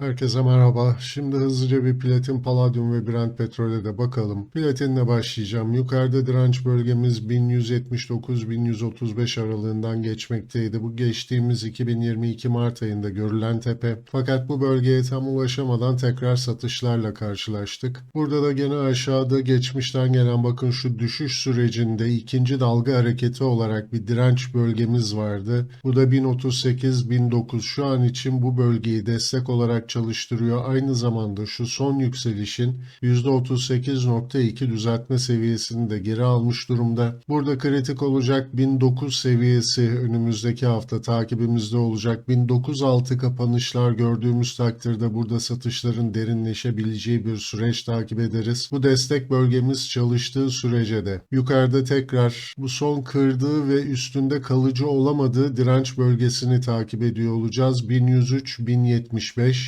Herkese merhaba. Şimdi hızlıca bir platin, paladyum ve Brent petrole de bakalım. Platinle başlayacağım. Yukarıda direnç bölgemiz 1179-1135 aralığından geçmekteydi. Bu geçtiğimiz 2022 Mart ayında görülen tepe. Fakat bu bölgeye tam ulaşamadan tekrar satışlarla karşılaştık. Burada da gene aşağıda geçmişten gelen bakın şu düşüş sürecinde ikinci dalga hareketi olarak bir direnç bölgemiz vardı. Bu da 1038-1009 şu an için bu bölgeyi destek olarak çalıştırıyor. Aynı zamanda şu son yükselişin %38.2 düzeltme seviyesini de geri almış durumda. Burada kritik olacak 1009 seviyesi önümüzdeki hafta takibimizde olacak. 1009 altı kapanışlar gördüğümüz takdirde burada satışların derinleşebileceği bir süreç takip ederiz. Bu destek bölgemiz çalıştığı sürece de yukarıda tekrar bu son kırdığı ve üstünde kalıcı olamadığı direnç bölgesini takip ediyor olacağız.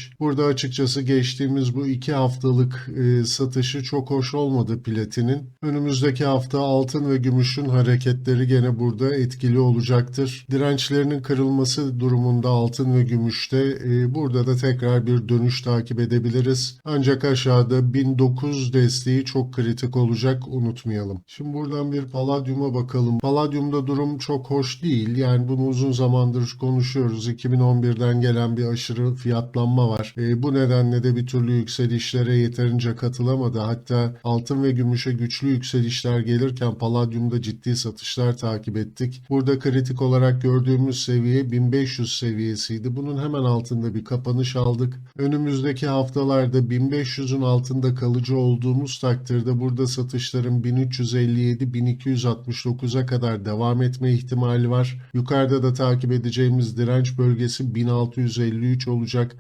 1103-1075. Burada açıkçası geçtiğimiz bu iki haftalık e, satışı çok hoş olmadı platinin. Önümüzdeki hafta altın ve gümüşün hareketleri gene burada etkili olacaktır. Dirençlerinin kırılması durumunda altın ve gümüşte e, burada da tekrar bir dönüş takip edebiliriz. Ancak aşağıda 1009 desteği çok kritik olacak unutmayalım. Şimdi buradan bir paladyuma bakalım. Paladyumda durum çok hoş değil. Yani bunu uzun zamandır konuşuyoruz. 2011'den gelen bir aşırı fiyatlanma var. E, bu nedenle de bir türlü yükselişlere yeterince katılamadı. Hatta altın ve gümüşe güçlü yükselişler gelirken paladyumda ciddi satışlar takip ettik. Burada kritik olarak gördüğümüz seviye 1500 seviyesiydi. Bunun hemen altında bir kapanış aldık. Önümüzdeki haftalarda 1500'ün altında kalıcı olduğumuz takdirde burada satışların 1357-1269'a kadar devam etme ihtimali var. Yukarıda da takip edeceğimiz direnç bölgesi 1653 olacak.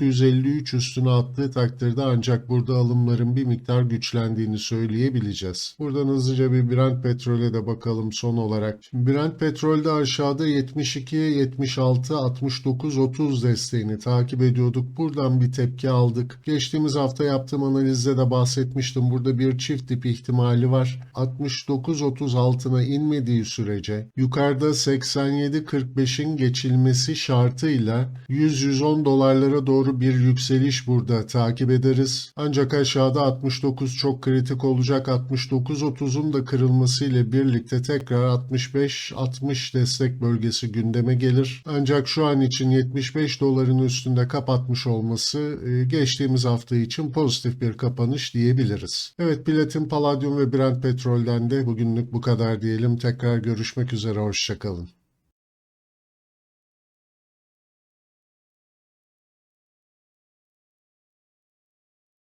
1653 üstüne attığı takdirde ancak burada alımların bir miktar güçlendiğini söyleyebileceğiz. Buradan hızlıca bir Brent petrole de bakalım son olarak. Şimdi Brent petrolde aşağıda 72, 76, 69, 30 desteğini takip ediyorduk. Buradan bir tepki aldık. Geçtiğimiz hafta yaptığım analizde de bahsetmiştim. Burada bir çift dip ihtimali var. 69, 30 altına inmediği sürece yukarıda 87-45'in geçilmesi şartıyla 100-110 dolarlara doğru bir yükseliş burada takip ederiz. Ancak aşağıda 69 çok kritik olacak. 69-30'un da kırılması ile birlikte tekrar 65-60 destek bölgesi gündeme gelir. Ancak şu an için 75 doların üstünde kapatmış olması e, geçtiğimiz hafta için pozitif bir kapanış diyebiliriz. Evet platin, paladyum ve Brent petrolden de bugünlük bu kadar diyelim. Tekrar görüşmek üzere. Hoşçakalın.